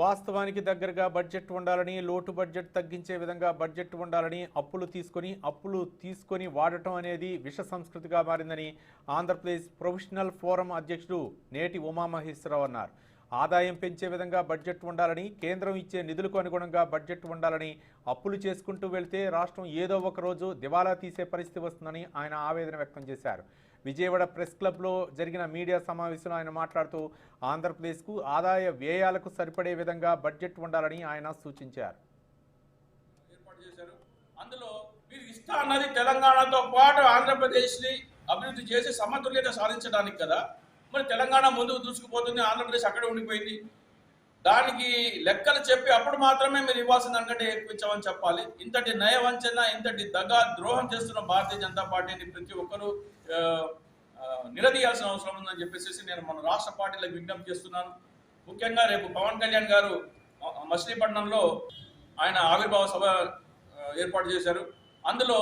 వాస్తవానికి దగ్గరగా బడ్జెట్ ఉండాలని లోటు బడ్జెట్ తగ్గించే విధంగా బడ్జెట్ ఉండాలని అప్పులు తీసుకొని అప్పులు తీసుకొని వాడటం అనేది విష సంస్కృతిగా మారిందని ఆంధ్రప్రదేశ్ ప్రొఫెషనల్ ఫోరం అధ్యక్షుడు నేటి ఉమామహేశ్వరరావు అన్నారు. ఆదాయం పెంచే విధంగా బడ్జెట్ ఉండాలని కేంద్రం ఇచ్చే నిధులకు అనుగుణంగా బడ్జెట్ ఉండాలని అప్పులు చేసుకుంటూ వెళ్తే రాష్ట్రం ఏదో ఒక రోజు దివాలా తీసే పరిస్థితి వస్తుందని ఆయన ఆవేదన వ్యక్తం చేశారు. విజయవాడ ప్రెస్ క్లబ్లో జరిగిన మీడియా సమావేశంలో ఆయన మాట్లాడుతూ ఆంధ్రప్రదేశ్కు ఆదాయ వ్యయాలకు సరిపడే విధంగా బడ్జెట్ ఉండాలని ఆయన సూచించారు. చేశారు. అందులో మీరు ఇస్తా అన్నది తెలంగాణతో పాటు ఆంధ్రప్రదేశ్ని అభివృద్ధి చేసి సమతుల్యత సాధించడానికి కదా. మరి తెలంగాణ ముందుకు దూసుకుపోతుంది ఆంధ్రప్రదేశ్ అక్కడే ఉండిపోయింది. దానికి లెక్కలు చెప్పి అప్పుడు మాత్రమే మీరు ఇవ్వాల్సిన దానికంటే ఎక్కువ ఇచ్చామని చెప్పాలి. ఇంతటి నయవంచన ఇంతటి దగా ద్రోహం చేస్తున్న భారతీయ జనతా పార్టీని ప్రతి ఒక్కరూ నిలదీయాల్సిన అవసరం ఉందని చెప్పేసి నేను మన రాష్ట్ర పార్టీలకు విజ్ఞప్తి చేస్తున్నాను. ముఖ్యంగా రేపు పవన్ కళ్యాణ్ గారు మచిలీపట్నంలో ఆయన ఆవిర్భావ సభ ఏర్పాటు చేశారు. అందులో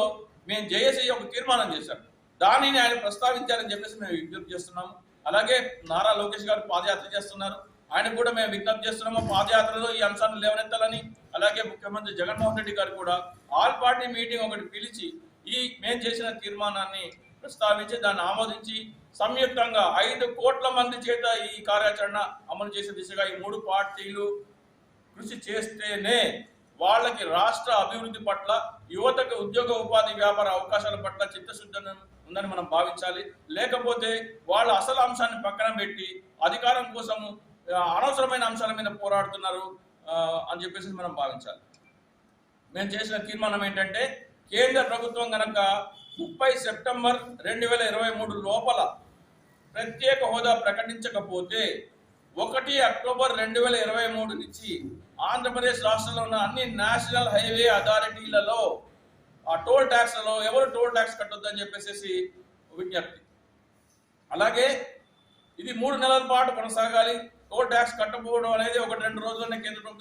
మేము జేఏసీ ఒక తీర్మానం చేశాం. దానిని ఆయన ప్రస్తావించారని చెప్పేసి మేము విజ్ఞప్తి చేస్తున్నాము. అలాగే నారా లోకేష్ గారు పాదయాత్ర చేస్తున్నారు. ఆయన కూడా మేము విజ్ఞప్తి చేస్తున్నాము పాదయాత్రలో ఈ అంశాన్ని లేవనెత్తాలని. అలాగే ముఖ్యమంత్రి జగన్మోహన్ రెడ్డి గారు కూడా ఆల్ పార్టీ మీటింగ్ ఒకటి పిలిచి ఈ మేము చేసిన తీర్మానాన్ని ప్రస్తావించి దాన్ని ఆమోదించి సంయుక్తంగా ఐదు కోట్ల మంది చేత ఈ కార్యాచరణ అమలు చేసే దిశగా ఈ మూడు పార్టీలు కృషి చేస్తేనే వాళ్ళకి రాష్ట్ర అభివృద్ధి పట్ల యువతకు ఉద్యోగ ఉపాధి వ్యాపార అవకాశాల పట్ల చిత్తశుద్ధి ఉందని మనం భావించాలి. లేకపోతే వాళ్ళ అసలు అంశాన్ని పక్కన పెట్టి అధికారం కోసం అనవసరమైన అంశాల మీద పోరాడుతున్నారు అని చెప్పేసి మనం భావించాలి. మేము చేసిన తీర్మానం ఏంటంటే కేంద్ర ప్రభుత్వం కనుక ముప్పై సెప్టెంబర్ రెండు వేల ఇరవై మూడు లోపల ప్రత్యేక హోదా ప్రకటించకపోతే ఒకటి అక్టోబర్ రెండు వేల ఇరవై మూడు నుంచి ఆంధ్రప్రదేశ్ రాష్ట్రంలో ఉన్న అన్ని నేషనల్ హైవే అథారిటీలలో ఆ టోల్ ట్యాక్స్లలో ఎవరు టోల్ ట్యాక్స్ కట్టొద్దని చెప్పేసి విజ్ఞప్తి. అలాగే ఇది మూడు నెలల పాటు కొనసాగాలి టోల్ ట్యాక్స్ కట్టకపోవడం అనేది ఒక రెండు రోజుల్లోనే కేంద్ర ప్రభుత్వం